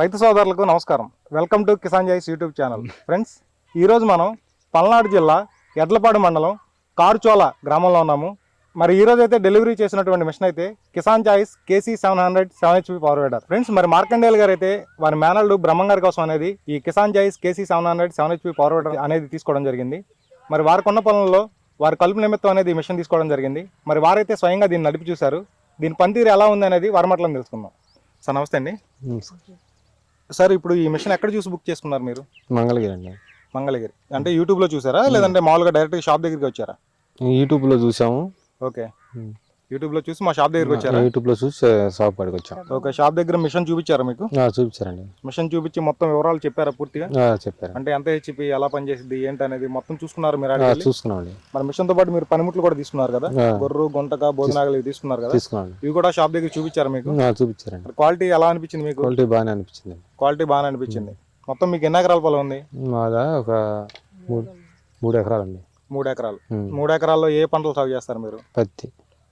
రైతు సోదరులకు నమస్కారం. Welcome to Kisan choice YouTube channel. Friends ఈరోజు మనం పల్నాడు జిల్లా ఎడ్లపాడు మండలం కారుచోల గ్రామంలో ఉన్నాము. మరి ఈరోజు అయితే డెలివరీ చేసినటువంటి మిషన్ అయితే Kisan choice KC seven hundred seven HP power weeder. Friends మరి మార్కండేల్ గారు అయితే వారి మేనల్డ్ బ్రహ్మం గారి కోసం అనేది ఈ Kisan choice KC seven hundred seven HP power weeder అనేది తీసుకోవడం జరిగింది. మరి వారు కొన్న పనుల్లో వారి కలుపు నిమిత్తం అనేది ఈ మిషన్ తీసుకోవడం జరిగింది. మరి వారైతే స్వయంగా దీన్ని నడిపి చూశారు. దీని పనితీరు ఎలా ఉంది అనేది వారి మాటలను తెలుసుకుందాం. సార్ నమస్తే అండి. సార్ ఇప్పుడు ఈ మిషన్ ఎక్కడ చూసి బుక్ చేసుకున్నారు మీరు? మంగళగిరి అండి. మంగళగిరి. అంటే యూట్యూబ్లో చూసారా? లేదంటే మామూలుగా డైరెక్ట్గా షాప్ దగ్గరికి వచ్చారా? యూట్యూబ్లో చూసాము. ఓకే. యూట్యూబ్లో చూసి మా షాప్ దగ్గరికి వచ్చారా? యూట్యూబ్లో చూసి షాప్ కాడికి వచ్చాం. ఓకే షాప్ దగ్గర మిషన్ చూపించారా మీకు? చూపించారండి. మిషన్ చూపించి మొత్తం వివరాలు చెప్పారా పూర్తిగా? చెప్పారు అంటే ఎంత హెచ్పి ఎలా పనిచేసింది ఏంటి అనేది మొత్తం చూసుకున్నారు మీరు? చూసుకున్నామండి. మరి మిషన్తో పాటు మీరు పనిముట్లు కూడా తీసుకున్నారు కదా? గొర్రు గుంటక భోజనాగలు ఇవి తీసుకున్నారు కదా? తీసుకున్నామండి. ఇవి కూడా షాప్ దగ్గర చూపించారా మీకు? చూపించారండి. క్వాలిటీ ఎలా అనిపించింది మీకు? క్వాలిటీ బాగానే అనిపించింది. క్వాలిటీ బాగానే అనిపించింది. మొత్తం మీకు ఎన్ని ఎకరాల పొలం ఉంది? మాదా ఒక మూడు మూడు ఎకరాలండి. మూడు ఎకరాలు. మూడు ఎకరాల్లో ఏ పంటలు సాగు చేస్తారు మీరు? పత్తి.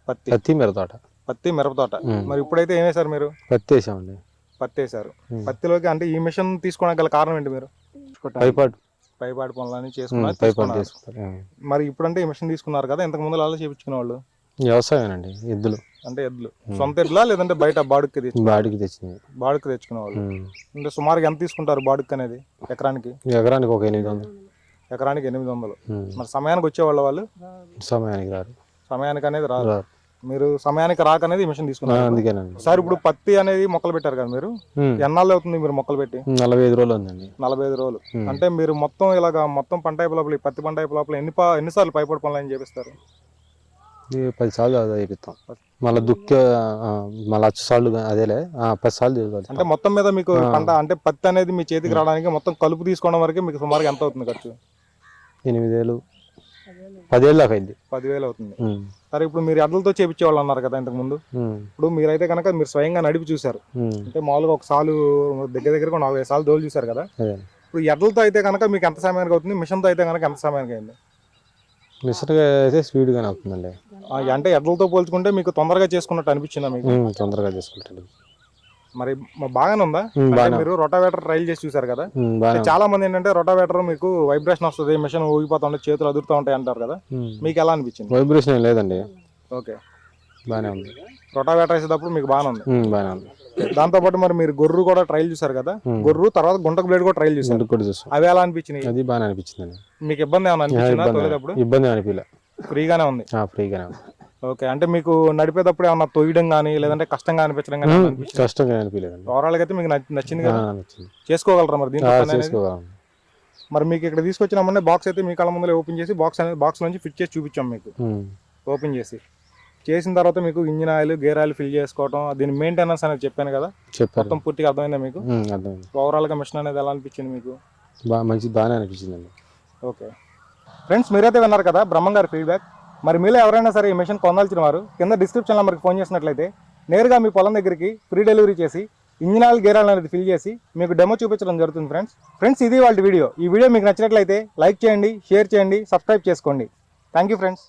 పత్తి. పత్తి మిర తోట పత్తి మిరప తోట. మరి ఇప్పుడైతే ఏం వేశారు మీరు? పత్తి వేసామండి. పత్తి ఉమ్. పత్తిలోకి అంటే ఈ మిషన్ తీసుకోవడానికి గల కారణం ఏంటి మీరు? పైపాటు. పైపాటి పనులని చేసుకున్నారు. మరి ఇప్పుడంటే ఈ మిషన్ తీసుకున్నారు కదా ఇంతకు ముందు అలా చేయించుకునే వాళ్ళు వ్యవసాయమేనండి ఎద్దులు. అంటే ఎద్దులు. సొంత ఎద్దులా లేదంటే బయట బాడుక్కి తెచ్చు బాడికి తెచ్చింది. బాడుక్కి తెచ్చుకునే వాళ్ళు. అంటే సుమారుగా ఎంత తీసుకుంటారు బాడుక్కి అనేది ఎకరానికి? ఎకరానికి ఒక ఎనిమిది వందలు. ఎకరానికి ఎనిమిది వందలు. మరి సమయానికి వచ్చేవాళ్ళ వాళ్ళు? సమయానికి రారు. సమయానికి అనేది రాదు. మీరు సమయానికి రాక అనేది మిషన్ తీసుకున్నారు. అందుకేనండి. సార్ ఇప్పుడు పత్తి అనేది మొక్కలు పెట్టారు కదా మీరు. ఎన్నాళ్ళు అవుతుంది మీరు మొక్కలు పెట్టి? నలభై ఐదు రోజులు ఉందండి. నలభై ఐదు రోజులు. అంటే మీరు మొత్తం ఇలాగా మొత్తం పంట అయిపోయి లోపల ఈ పత్తి పంట అయిపోయి లోపల ఎన్ని పా ఎన్నిసార్లు పైపడి పనులు అని చేపిస్తారు పది సార్లు అది అయిపోతాం. మళ్ళీ దుక్కి మళ్ళీ అచ్చు సార్లు అదేలే. పది సార్లు తిరుగుతాం. అంటే మొత్తం మీద మీకు పంట అంటే పత్తి అనేది మీ చేతికి రావడానికి మొత్తం కలుపు తీసుకోవడం వరకు మీకు సుమారుగా ఎంత అవుతుంది ఖర్చు? ఎనిమిది వేలు పదేళ్ళు దాకా అయింది పదివేలు అవుతుంది సరే ఇప్పుడు మీరు ఎడ్లతో చేపించేవాళ్ళు అన్నారు కదా ఇంతకు ముందు. ఇప్పుడు మీరైతే కనుక మీరు స్వయంగా నడిపి చూశారు. అంటే మామూలుగా ఒక సాలు దగ్గర దగ్గర ఒక నాలుగైదు సార్లు దోలు చూశారు కదా. ఇప్పుడు ఎడ్లతో అయితే కనుక మీకు ఎంత సమయానికి అవుతుంది? మిషన్తో అయితే కనుక ఎంత సమయానికి అయింది? మిషన్గా అయితే స్పీడ్గానే అవుతుందండి. అంటే ఎడ్లతో పోల్చుకుంటే మీకు తొందరగా చేసుకున్నట్టు అనిపించిందా మీకు? తొందరగా చేసుకుంటాడు. మరి బాగానే ఉందా మీరు రొటావేటర్ ట్రైల్ చేసి చూశారు కదా? చాలా మంది ఏంటంటే రొటావేటర్ మీకు వైబ్రేషన్ వస్తుంది మిషన్ ఊగిపోతా ఉంటాయి చేతులు అదురుతూ ఉంటాయి అంటారు కదా. మీకు ఎలా అనిపించింది? వైబ్రేషన్ లేదండి. ఓకే. బాగానే ఉంది. రొటావేటర్ వేసేటప్పుడు మీకు బాగానే ఉంది. బాగానే ఉంది. దాంతో పాటు మరి మీరు గొర్రు కూడా ట్రైల్ చూసారు కదా. గొర్రు తర్వాత గుంటకు బ్లేడ్ కూడా ట్రైల్ చూసారు కూడా చూస్తాం అవి ఎలా అనిపించినాయి? అది బాగానే అనిపించిందండి. మీకు ఇబ్బంది ఏమైనా అనిపించిందా ఇబ్బంది అనిపించలే. ఫ్రీగానే ఉంది. ఫ్రీగానే ఉంది. ఓకే. అంటే మీకు నడిపేటప్పుడు ఏమన్నా తొయ్యడం కానీ లేదంటే కష్టంగా అనిపించడం కానీ కష్టంగా అనిపించలేదండి ఓవరాల్ అయితే మీకు నచ్చి- నచ్చింది కదా? నచ్చింది. చేసుకోగలరా మరి దీంట్లో మరి మీకు ఇక్కడ తీసుకొచ్చినామంటే బాక్స్ అయితే మీ కళ్ళ ముందర ఓపెన్ చేసి బాక్స్ అనేది బాక్స్ నుంచి ఫిట్ చేసి చూపించాం మీకు. ఓపెన్ చేసి. చేసిన తర్వాత మీకు engine oil gear oil fill చేసుకోవడం దీని మెయింటెనెన్స్ అనేది చెప్పాను కదా? మొత్తం పూర్తిగా అర్థమైందా మీకు? ఓవరాల్గా మిషన్ అనేది ఎలా అనిపించింది మీకు? మంచి బాగానే అనిపించిందండి. ఓకే ఫ్రెండ్స్ మీరైతే విన్నారు కదా బ్రహ్మం గారి ఫీడ్బ్యాక్ మరి మీలో ఎవరైనా సరే ఈ మిషన్ పొందాల్సిన వారు కింద డిస్క్రిప్షన్ నెంబర్కి ఫోన్ చేసినట్లయితే నేరుగా మీ పొలం దగ్గరికి ఫ్రీ డెలివరీ చేసి ఇంజిన్ ఆయిల్ గేర్ ఆయిల్ అనేది ఫిల్ చేసి మీకు డెమో చూపించడం జరుగుతుంది ఫ్రెండ్స్ ఫ్రెండ్స్ ఇది వాళ్ళ వీడియో. ఈ వీడియో మీకు నచ్చినట్లయితే లైక్ చేయండి షేర్ చేయండి సబ్స్క్రైబ్ చేసుకోండి. Thank you friends